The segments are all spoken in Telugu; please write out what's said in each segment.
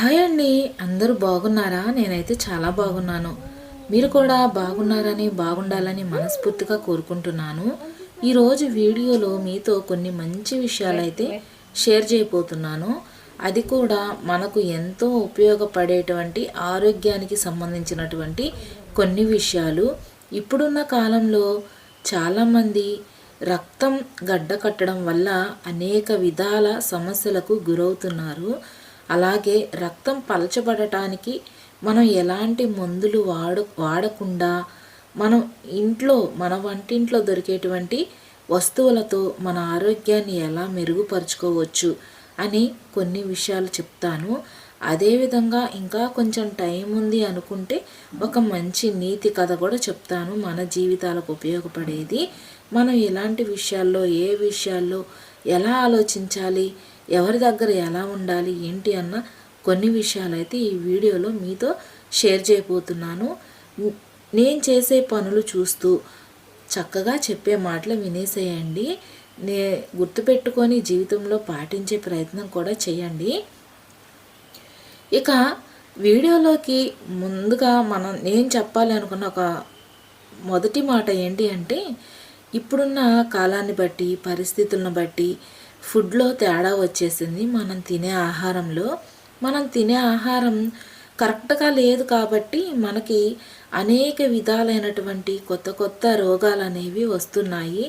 హాయ్ అండి. అందరూ బాగున్నారా? నేనైతే చాలా బాగున్నాను. మీరు కూడా బాగున్నారని బాగుండాలని మనస్ఫూర్తిగా కోరుకుంటున్నాను. ఈరోజు వీడియోలో మీతో కొన్ని మంచి విషయాలైతే షేర్ చేయబోతున్నాను. అది కూడా మనకు ఎంతో ఉపయోగపడేటువంటి ఆరోగ్యానికి సంబంధించినటువంటి కొన్ని విషయాలు. ఇప్పుడున్న కాలంలో చాలామంది రక్తం గడ్డ కట్టడం వల్ల అనేక విధాల సమస్యలకు గురవుతున్నారు. అలాగే రక్తం పలచబడటానికి మనం ఎలాంటి మందులు వాడ వాడకుండా మనం ఇంట్లో మన వంటింట్లో దొరికేటువంటి వస్తువులతో మన ఆరోగ్యాన్ని ఎలా మెరుగుపరుచుకోవచ్చు అని కొన్ని విషయాలు చెప్తాను. అదేవిధంగా ఇంకా కొంచెం టైం ఉంది అనుకుంటే ఒక మంచి నీతి కథ కూడా చెప్తాను. మన జీవితాలకు ఉపయోగపడేది మనం ఎలాంటి విషయాల్లో ఏ విషయాల్లో ఎలా ఆలోచించాలి ఎవరి దగ్గర ఎలా ఉండాలి ఏంటి అన్న కొన్ని విషయాలైతే ఈ వీడియోలో మీతో షేర్ చేయబోతున్నాను. నేను చేసే పనులు చూస్తూ చక్కగా చెప్పే మాటలు వినేసేయండి. నే గుర్తుపెట్టుకొని జీవితంలో పాటించే ప్రయత్నం కూడా చేయండి. ఇక వీడియోలోకి ముందుగా మనం నేను చెప్పాలి అనుకున్న ఒక మొదటి మాట ఏంటి అంటే ఇప్పుడున్న కాలాన్ని బట్టి పరిస్థితులను బట్టి ఫుడ్లో తేడా వచ్చేసింది. మనం తినే ఆహారంలో మనం తినే ఆహారం కరెక్ట్గా లేదు కాబట్టి మనకి అనేక విధాలైనటువంటి కొత్త కొత్త రోగాలు అనేవి వస్తున్నాయి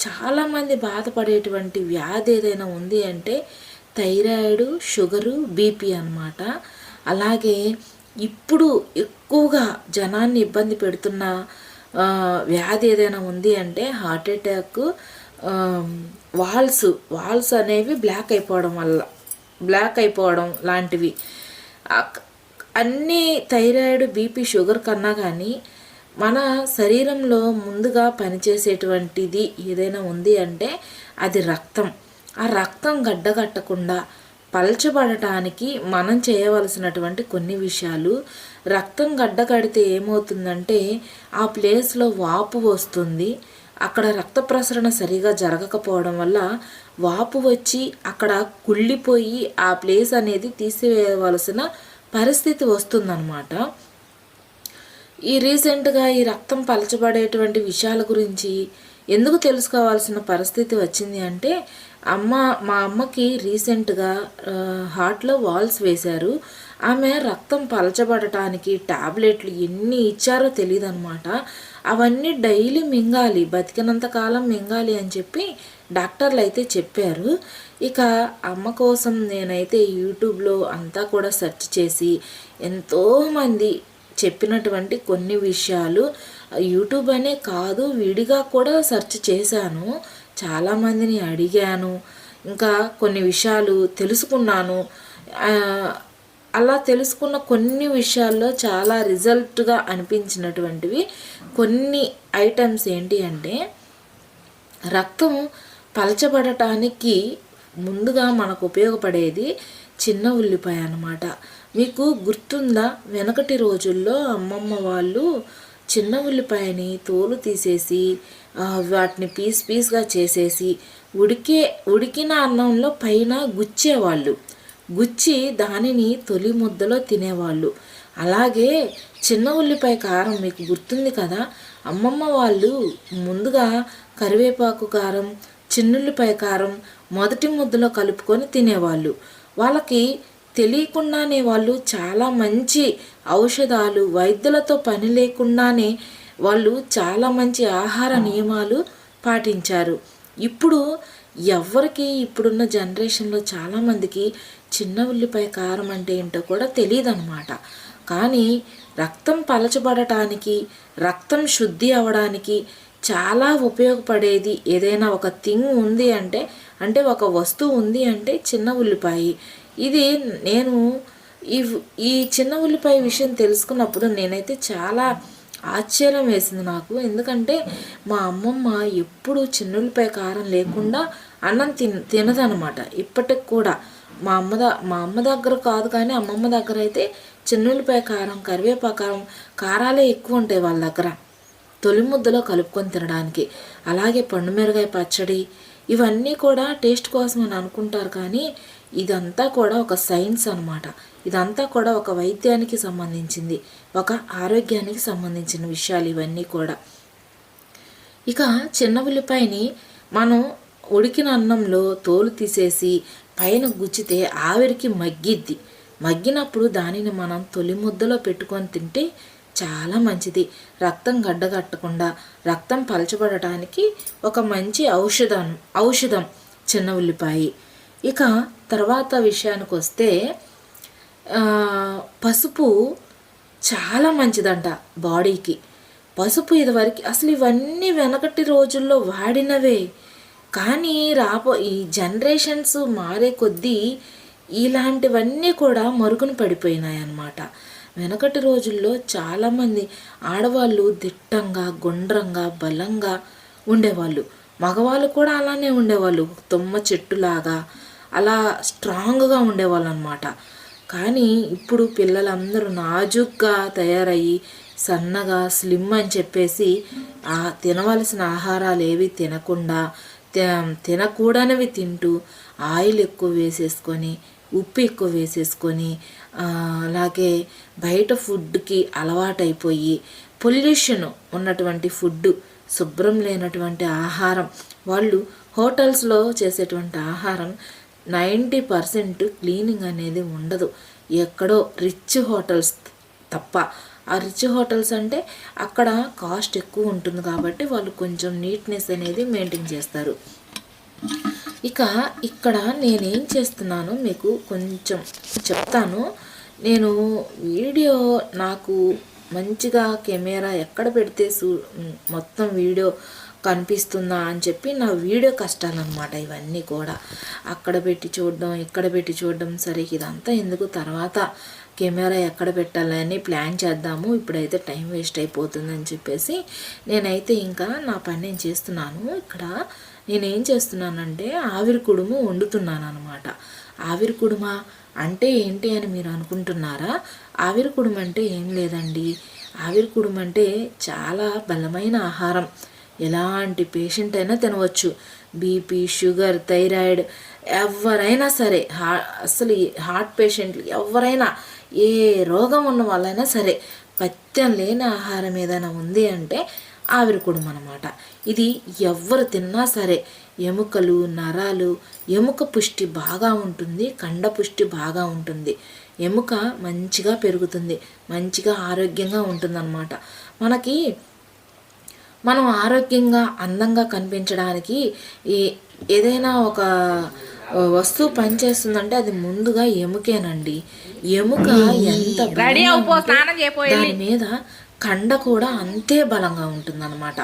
చాలామంది బాధపడేటువంటి వ్యాధి ఏదైనా ఉంది అంటే థైరాయిడ్ షుగరు బీపీ అనమాట అలాగే ఇప్పుడు ఎక్కువగా జనాన్ని ఇబ్బంది పెడుతున్న వ్యాధి ఏదైనా ఉంది అంటే హార్ట్ అటాక్ వాల్స్ వాల్స్ అనేవి బ్లాక్ అయిపోవడం వల్ల బ్లాక్ అయిపోవడం లాంటివి. అన్నీ థైరాయిడ్ బీపీ షుగర్ కన్నా కానీ మన శరీరంలో ముందుగా పనిచేసేటువంటిది ఏదైనా ఉంది అంటే అది రక్తం. ఆ రక్తం గడ్డగట్టకుండా పలచబడటానికి మనం చేయవలసినటువంటి కొన్ని విషయాలు. రక్తం గడ్డ కడితే ఏమవుతుందంటే ఆ ప్లేస్లో వాపు వస్తుంది. అక్కడ రక్త ప్రసరణ సరిగా జరగకపోవడం వల్ల వాపు వచ్చి అక్కడ కుళ్ళిపోయి ఆ ప్లేస్ అనేది తీసివేయవలసిన పరిస్థితి వస్తుందన్నమాట. ఈ రీసెంట్గా ఈ రక్తం పలచబడేటువంటి విషయాల గురించి ఎందుకు తెలుసుకోవాల్సిన పరిస్థితి వచ్చింది అంటే అమ్మ మా అమ్మకి రీసెంట్గా హార్ట్లో వాల్స్ వేశారు. ఆమె రక్తం పలచబడటానికి టాబ్లెట్లు ఎన్ని ఇచ్చారో తెలియదు అనమాట అవన్నీ డైలీ మింగాలి బతికినంత కాలం మింగాలి అని చెప్పి డాక్టర్లు అయితే చెప్పారు. ఇక అమ్మ కోసం నేనైతే యూట్యూబ్లో అంతా కూడా సెర్చ్ చేసి ఎంతోమంది చెప్పినటువంటి కొన్ని విషయాలు యూట్యూబ్ అనే కాదు విడిగా కూడా సెర్చ్ చేశాను. చాలామందిని అడిగాను. ఇంకా కొన్ని విషయాలు తెలుసుకున్నాను. అలా తెలుసుకున్న కొన్ని విషయాల్లో చాలా రిజల్ట్గా అనిపించినటువంటివి. కొన్ని ఐటమ్స్ ఏంటి అంటే రక్తం పలచబడటానికి ముందుగా మనకు ఉపయోగపడేది చిన్న ఉల్లిపాయ అనమాట మీకు గుర్తుందా? వెనకటి రోజుల్లో అమ్మమ్మ వాళ్ళు చిన్న ఉల్లిపాయని తోలు తీసేసి వాటిని పీస్ పీస్గా చేసేసి ఉడికే ఉడికిన అన్నంలో పైన గుచ్చేవాళ్ళు. గుచ్చి దానిని తొలి ముద్దలో తినేవాళ్ళు. అలాగే చిన్న ఉల్లిపాయ కారం మీకు గుర్తుంది కదా? అమ్మమ్మ వాళ్ళు ముందుగా కరివేపాకు కారం చిన్నుల్లిపాయ కారం మొదటి ముద్దలో కలుపుకొని తినేవాళ్ళు. వాళ్ళకి తెలియకుండానే వాళ్ళు చాలా మంచి ఔషధాలు వైద్యులతో పని లేకుండానే వాళ్ళు చాలా మంచి ఆహార నియమాలు పాటించారు. ఇప్పుడు ఎవరికి ఇప్పుడున్న జనరేషన్లో చాలామందికి చిన్న ఉల్లిపాయ కారం అంటే ఏంటో కూడా తెలియదు అనమాట కానీ రక్తం పలచబడటానికి రక్తం శుద్ధి అవ్వడానికి చాలా ఉపయోగపడేది ఏదైనా ఒక థింగ్ ఉంది అంటే అంటే ఒక వస్తువు ఉంది అంటే చిన్న ఉల్లిపాయ. ఇది నేను ఈ ఈ చిన్న ఉల్లిపాయ విషయం తెలుసుకున్నప్పుడు నేనైతే చాలా ఆశ్చర్యం వేసింది నాకు. ఎందుకంటే మా అమ్మమ్మ ఎప్పుడు చిన్నులపై కారం లేకుండా అన్నం తిన తినదనమాట ఇప్పటికి కూడా మా అమ్మ ద మా అమ్మ దగ్గర కాదు కానీ అమ్మమ్మ దగ్గర అయితే చిన్నులపై కారం కరివేపాకారం కారాలే ఎక్కువ ఉంటాయి వాళ్ళ దగ్గర. తొలి ముద్దలో కలుపుకొని తినడానికి. అలాగే పండు మిరగాయ పచ్చడి ఇవన్నీ కూడా టేస్ట్ కోసం అని అనుకుంటారు కానీ ఇదంతా కూడా ఒక సైన్స్ అనమాట ఇదంతా కూడా ఒక వైద్యానికి సంబంధించింది. ఒక ఆరోగ్యానికి సంబంధించిన విషయాలు ఇవన్నీ కూడా. ఇక చిన్న ఉల్లిపాయని మనం ఉడికిన అన్నంలో తోలు తీసేసి పైన గుచ్చితే ఆవిరికి మగ్గిద్ది. మగ్గినప్పుడు దానిని మనం తొలి ముద్దలో పెట్టుకొని తింటే చాలా మంచిది. రక్తం గడ్డగట్టకుండా రక్తం పలచబడటానికి ఒక మంచి ఔషధం ఔషధం చిన్న ఉల్లిపాయ. ఇక తర్వాత విషయానికి వస్తే పసుపు చాలా మంచిదంట బాడీకి. పసుపు ఇదివరకు అసలు ఇవన్నీ వెనకటి రోజుల్లో వాడినవే. కానీ రాబో ఈ జనరేషన్స్ మారే కొద్దీ ఇలాంటివన్నీ కూడా మరుగున పడిపోయినాయి అన్నమాట వెనకటి రోజుల్లో చాలామంది ఆడవాళ్ళు దిట్టంగా గుండ్రంగా బలంగా ఉండేవాళ్ళు. మగవాళ్ళు కూడా అలానే ఉండేవాళ్ళు. తుమ్మ చెట్టులాగా అలా స్ట్రాంగ్గా ఉండేవాళ్ళు అనమాట కానీ ఇప్పుడు పిల్లలందరూ నాజుగ్గా తయారయ్యి సన్నగా స్లిమ్ అని చెప్పేసి ఆ తినవలసిన ఆహారాలు ఏవి తినకుండా తినకూడనివి తింటూ ఆయిల్ ఎక్కువ వేసేసుకొని ఉప్పు ఎక్కువ వేసేసుకొని అలాగే బయట ఫుడ్కి అలవాటైపోయి పొల్యూషన్ ఉన్నటువంటి ఫుడ్ శుభ్రం లేనటువంటి ఆహారం వాళ్ళు హోటల్స్లో చేసేటువంటి ఆహారం నైంటీ పర్సెంట్ క్లీనింగ్ అనేది ఉండదు. ఎక్కడో రిచ్ హోటల్స్ తప్ప. ఆ రిచ్ హోటల్స్ అంటే అక్కడ కాస్ట్ ఎక్కువ ఉంటుంది కాబట్టి వాళ్ళు కొంచెం నీట్నెస్ అనేది మెయింటైన్ చేస్తారు. ఇక ఇక్కడ నేనేం చేస్తున్నానో మీకు కొంచెం చెప్తాను. నేను వీడియో నాకు మంచిగా కెమెరా ఎక్కడ పెడితే సూ మొత్తం వీడియో కనిపిస్తుందా అని చెప్పి నా వీడియో కష్టాలన్నమాట ఇవన్నీ కూడా. అక్కడ పెట్టి చూడడం ఇక్కడ పెట్టి చూడడం సరే ఇదంతా ఎందుకు? తర్వాత కెమెరా ఎక్కడ పెట్టాలని ప్లాన్ చేద్దాము. ఇప్పుడైతే టైం వేస్ట్ అయిపోతుందని చెప్పేసి నేనైతే ఇంకా నా పని నేను చేస్తున్నాను. ఇక్కడ నేనేం చేస్తున్నానంటే ఆవిరి కుడుము వండుతున్నాను అనమాట ఆవిరి కుడుమ అంటే ఏంటి అని మీరు అనుకుంటున్నారా? ఆవిరి కుడుమంటే ఏం లేదండి. ఆవిరి కుడుమంటే చాలా బలమైన ఆహారం. ఎలాంటి పేషెంట్ అయినా తినవచ్చు. బీపీ షుగర్ థైరాయిడ్ ఎవరైనా సరే హా అసలు హార్ట్ పేషెంట్లు ఎవరైనా ఏ రోగం ఉన్న వాళ్ళైనా సరే పత్యం లేని ఆహారం ఏదైనా ఉంది అంటే ఆవిరి కుడుమ అనమాట ఇది ఎవరు తిన్నా సరే ఎముకలు నరాలు ఎముక పుష్టి బాగా ఉంటుంది కండ పుష్టి బాగా ఉంటుంది. ఎముక మంచిగా పెరుగుతుంది మంచిగా ఆరోగ్యంగా ఉంటుందన్నమాట. మనకి మనం ఆరోగ్యంగా అందంగా కనిపించడానికి ఈ ఏదైనా ఒక వస్తువు పనిచేస్తుందంటే అది ముందుగా ఎముకేనండి. ఎముక ఎంత దాని మీద కండ కూడా అంతే బలంగా ఉంటుందన్నమాట.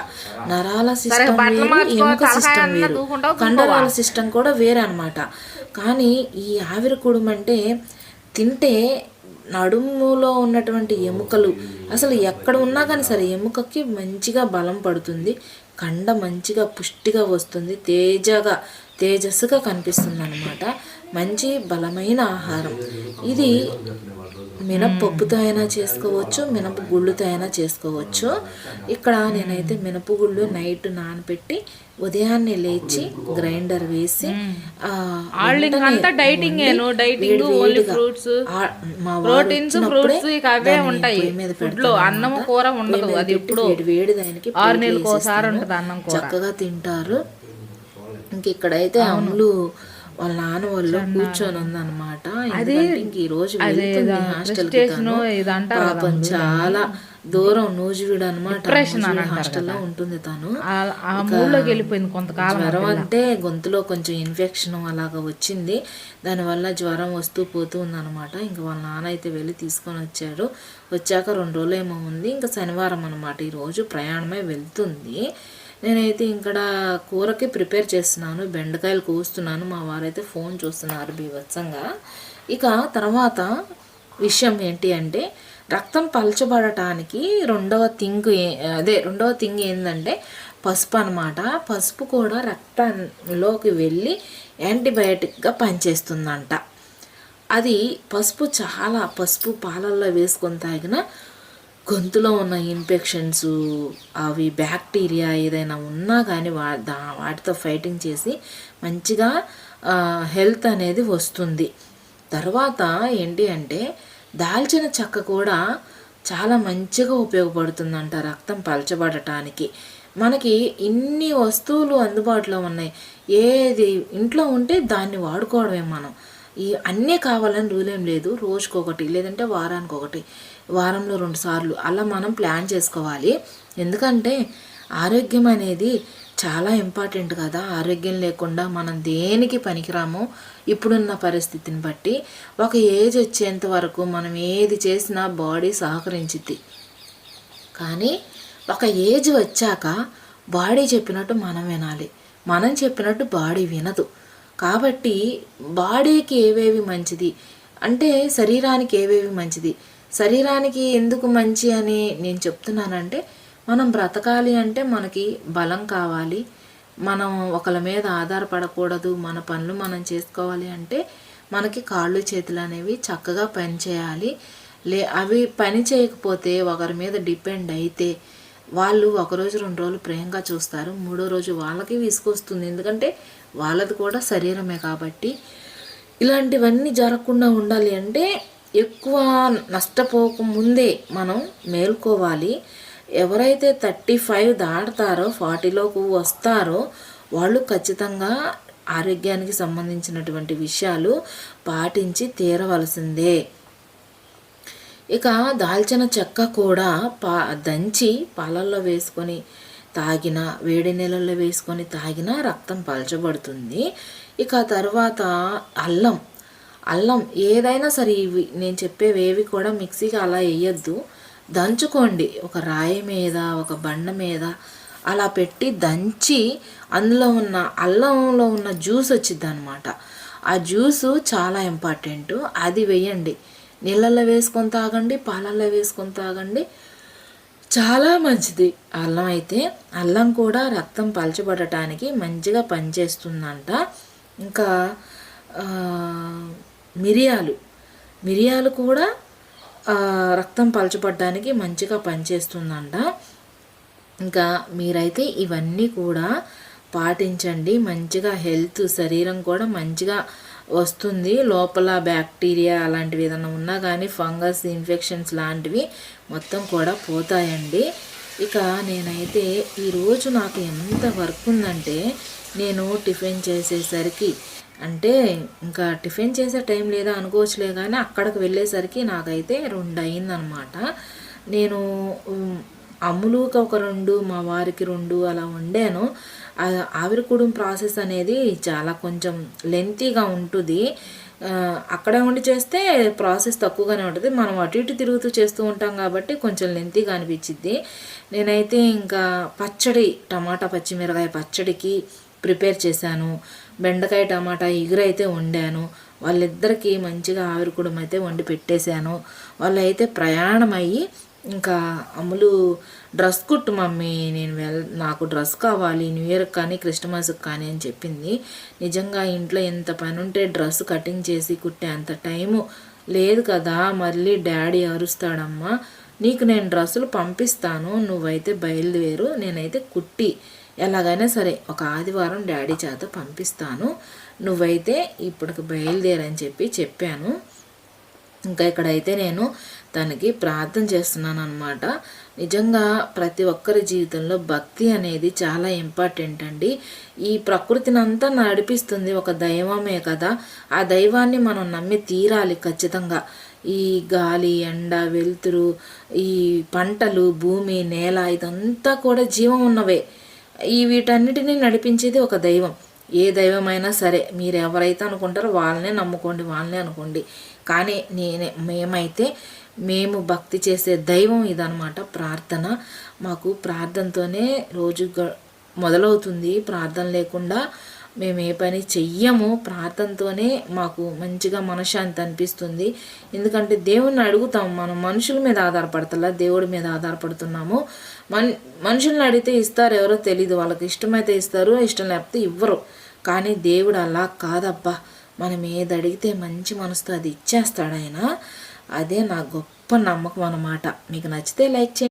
నరాల సిస్టమ్ వేరు ఎముక సిస్టమ్ వేరు. కండరాల సిస్టమ్ కూడా వేరే అనమాట కానీ ఈ ఆవిరి కుడుము అంటే తింటే నడుములో ఉన్నటువంటి ఎముకలు అసలు ఎక్కడ ఉన్నా కానీ సరే ఎముకకి మంచిగా బలం పడుతుంది. కండ మంచిగా పుష్టిగా వస్తుంది. తేజగా తేజస్సుగా కనిపిస్తుంది అనమాట మంచి బలమైన ఆహారం. ఇది మినపప్పుతో అయినా చేసుకోవచ్చు మినప గుళ్ళుతో అయినా చేసుకోవచ్చు. ఇక్కడ నేనైతే మినపగుళ్ళు నైట్ నానబెట్టి ఉదయాన్నే లేచి గ్రైండర్ వేసి అంతా డైటింగ్ ఏను dieting only fruits? Proteins fruits ఇక అవే ఉంటాయి. అన్నమాట. కూర ఉండదు అది ఎప్పుడు వేడి వేడి దానికి ఆరు ప్లేట్లో నెలలకు ఒకసారి వేసేస్తాను. ఉంటుంది అన్నం కూర. చక్కగా తింటారు. ఇంక ఇక్కడైతే అమ్ములు వాళ్ళ నాన్న వాళ్ళు కూర్చొని ఉందన్నమాట. ఇంక ఈ రోజు హాస్టల్ పాపం చాలా దూరం నూజివీడు అనమాట హాస్టల్లో ఉంటుంది తను. వెళ్ళిపోయింది కొంతకాలం జ్వరం అంటే గొంతులో కొంచెం ఇన్ఫెక్షన్ అలాగా వచ్చింది. దానివల్ల జ్వరం వస్తూ పోతూ ఉందన్నమాట. ఇంకా వాళ్ళ నాన్న అయితే వెళ్ళి తీసుకొని వచ్చారు వచ్చాక రెండు రోజులు ఏమో ఉంది. ఇంకా శనివారం అనమాట ఈరోజు ప్రయాణమై వెళ్తుంది. నేనైతే ఇక్కడ కూరకి ప్రిపేర్ చేస్తున్నాను బెండకాయలు కోస్తున్నాను మా వారైతే ఫోన్ చూస్తున్నారు బీభత్సంగా. ఇక తర్వాత విషయం ఏంటి అంటే రక్తం పలచబడటానికి రెండవ థింగ్ అదే రెండవ థింగ్ ఏంటంటే పసుపు అనమాట పసుపు కూడా రక్తంలోకి వెళ్ళి యాంటీబయాటిక్గా పనిచేస్తుందంట. అది పసుపు చాలా పసుపు పాలల్లో వేసుకొని తాగిన గొంతులో ఉన్న ఇన్ఫెక్షన్స్ అవి బ్యాక్టీరియా ఏదైనా ఉన్నా కానీ వా దా వాటితో ఫైటింగ్ చేసి మంచిగా హెల్త్ అనేది వస్తుంది. తర్వాత ఏంటి అంటే దాల్చిన చెక్క కూడా చాలా మంచిగా ఉపయోగపడుతుందంట రక్తం పలచబడటానికి. మనకి ఇన్ని వస్తువులు అందుబాటులో ఉన్నాయి. ఏది ఇంట్లో ఉంటే దాన్ని వాడుకోవడమే మనం. ఈ అన్నీ కావాలని రూల్ ఏం లేదు. రోజుకొకటి లేదంటే వారానికి ఒకటి వారంలో రెండు సార్లు అలా మనం ప్లాన్ చేసుకోవాలి. ఎందుకంటే ఆరోగ్యం అనేది చాలా ఇంపార్టెంట్ కదా. ఆరోగ్యం లేకుండా మనం దేనికి పనికిరామో ఇప్పుడున్న పరిస్థితిని బట్టి ఒక ఏజ్ వచ్చేంత వరకు మనం ఏది చేసినా బాడీ సహకరించిద్ది. కానీ ఒక ఏజ్ వచ్చాక బాడీ చెప్పినట్టు మనం వినాలి. మనం చెప్పినట్టు బాడీ వినదు. కాబట్టి బాడీకి ఏవేవి మంచిది? అంటే శరీరానికి ఏవేవి మంచిది? శరీరానికి ఎందుకు మంచి అని నేను చెప్తున్నానంటే మనం బ్రతకాలి అంటే మనకి బలం కావాలి. మనం ఒకరి మీద ఆధారపడకూడదు. మన పనులు మనం చేసుకోవాలి అంటే మనకి కాళ్ళు చేతులు అనేవి చక్కగా పని చేయాలి లే అవి పని చేయకపోతే ఒకరి మీద డిపెండ్ అయితే వాళ్ళు ఒకరోజు రెండు రోజులు ప్రేమగా చూస్తారు. మూడో రోజు వాళ్ళకి విసుకొస్తుంది ఎందుకంటే వాళ్ళది కూడా శరీరమే కాబట్టి. ఇలాంటివన్నీ జరగకుండా ఉండాలి అంటే ఎక్కువ నష్టపోక ముందే మనం మేల్కోవాలి. ఎవరైతే థర్టీ ఫైవ్ దాటుతారో ఫార్టీలోకి వస్తారో వాళ్ళు ఖచ్చితంగా ఆరోగ్యానికి సంబంధించినటువంటి విషయాలు పాటించి తీరవలసిందే. ఇక దాల్చిన చెక్క కూడా పా దంచి పాలల్లో వేసుకొని తాగిన వేడి నీళ్ళల్లో వేసుకొని తాగిన రక్తం పలచబడుతుంది. ఇక తర్వాత అల్లం. అల్లం ఏదైనా సరే ఇవి నేను చెప్పేవి ఏవి కూడా మిక్సీకి అలా వేయద్దు. దంచుకోండి. ఒక రాయి మీద ఒక బండ మీద అలా పెట్టి దంచి అందులో ఉన్న అల్లంలో ఉన్న జ్యూస్ వచ్చింది అనమాట ఆ జ్యూసు చాలా ఇంపార్టెంట్. అది వేయండి. నీళ్ళల్లో వేసుకొని తాగండి పాలల్లో వేసుకొని తాగండి. చాలా మంచిది. అల్లం అయితే అల్లం కూడా రక్తం పలచబడటానికి మంచిగా పనిచేస్తుందంట. ఇంకా మిరియాలు. మిరియాలు కూడా రక్తం పలచబడడానికి మంచిగా పనిచేస్తుందంట. ఇంకా మీరైతే ఇవన్నీ కూడా పాటించండి. మంచిగా హెల్త్ శరీరం కూడా మంచిగా వస్తుంది. లోపల బ్యాక్టీరియా అలాంటివి ఏదైనా ఉన్నా కానీ ఫంగస్ ఇన్ఫెక్షన్స్ లాంటివి మొత్తం కూడా పోతాయండి. ఇక నేనైతే ఈరోజు నాకు ఎంత వర్క్ ఉందంటే నేను టిఫిన్ చేసేసరికి అంటే ఇంకా టిఫిన్ చేసే టైం లేదా అనుకోవచ్చులే కానీ అక్కడికి వెళ్ళేసరికి నాకైతే రెండు అయిందనమాట నేను అమ్ములుకి ఒక రెండు మా వారికి రెండు అలా వండాను. ఆవిరికూడం ప్రాసెస్ అనేది చాలా కొంచెం లెంతీగా ఉంటుంది. అక్కడ ఉండి చేస్తే ప్రాసెస్ తక్కువగానే ఉంటుంది. మనం అటు ఇటు తిరుగుతూ చేస్తూ ఉంటాం కాబట్టి కొంచెం లెంతీగా అనిపించిద్ది. నేనైతే ఇంకా పచ్చడి టమాటా పచ్చిమిరకాయ పచ్చడికి ప్రిపేర్ చేశాను. బెండకాయ టమాటా ఎగురైతే వండాను. వాళ్ళిద్దరికీ మంచిగా ఆవిరికూడమైతే అయితే వండి పెట్టేశాను. వాళ్ళైతే ప్రయాణం అయ్యి ఇంకా అమ్ములు డ్రెస్ కుట్టు మమ్మీ నేను వెల్ నాకు డ్రెస్ కావాలి న్యూ ఇయర్కి కానీ క్రిస్టమస్కి కానీ అని చెప్పింది. నిజంగా ఇంట్లో ఎంత పని ఉంటే డ్రెస్ కటింగ్ చేసి కుట్టే అంత టైము లేదు కదా మళ్ళీ డాడీ అరుస్తాడమ్మా. నీకు నేను డ్రెస్సులు పంపిస్తాను నువ్వైతే బయలుదేరు నేనైతే కుట్టి. ఎలాగైనా సరే ఒక ఆదివారం డాడీ చేత పంపిస్తాను. నువ్వైతే ఇప్పటికి బయలుదేరని చెప్పి చెప్పాను. ఇంకా ఇక్కడైతే నేను తనకి ప్రార్థన చేస్తున్నాను అనమాట నిజంగా ప్రతి ఒక్కరి జీవితంలో భక్తి అనేది చాలా ఇంపార్టెంట్ అండి. ఈ ప్రకృతిని అంతా నడిపిస్తుంది ఒక దైవమే కదా. ఆ దైవాన్ని మనం నమ్మి తీరాలి ఖచ్చితంగా. ఈ గాలి ఎండ వెలుతురు ఈ పంటలు భూమి నేల ఇదంతా కూడా జీవం ఉన్నవే. ఈ వీటన్నిటిని నడిపించేది ఒక దైవం. ఏ దైవమైనా సరే మీరు ఎవరైతే అనుకుంటారో వాళ్ళనే నమ్ముకోండి వాళ్ళనే అనుకోండి. కానీ నేనే మేమైతే మేము భక్తి చేసే దైవం ఇదనమాట ప్రార్థన. మాకు ప్రార్థనతోనే రోజు గ మొదలవుతుంది. ప్రార్థన లేకుండా మేము ఏ పని చెయ్యము. ప్రార్థనతోనే మాకు మంచిగా మనశ్శాంతి అనిపిస్తుంది. ఎందుకంటే దేవుణ్ణి అడుగుతాం. మనం మనుషుల మీద ఆధారపడతలా? దేవుడి మీద ఆధారపడుతున్నాము. మన్ మనుషుల్ని అడిగితే ఇస్తారు ఎవరో తెలియదు వాళ్ళకి ఇష్టమైతే ఇస్తారు ఇష్టం లేకపోతే ఇవ్వరు. కానీ దేవుడు అలా కాదబ్బా. మనం ఏది అడిగితే మంచి మనసుతో అది ఇచ్చేస్తాడు ఆయన. అదే నా గొప్ప నమ్మకం అన్నమాట. మీకు నచ్చితే లైక్ చేయండి.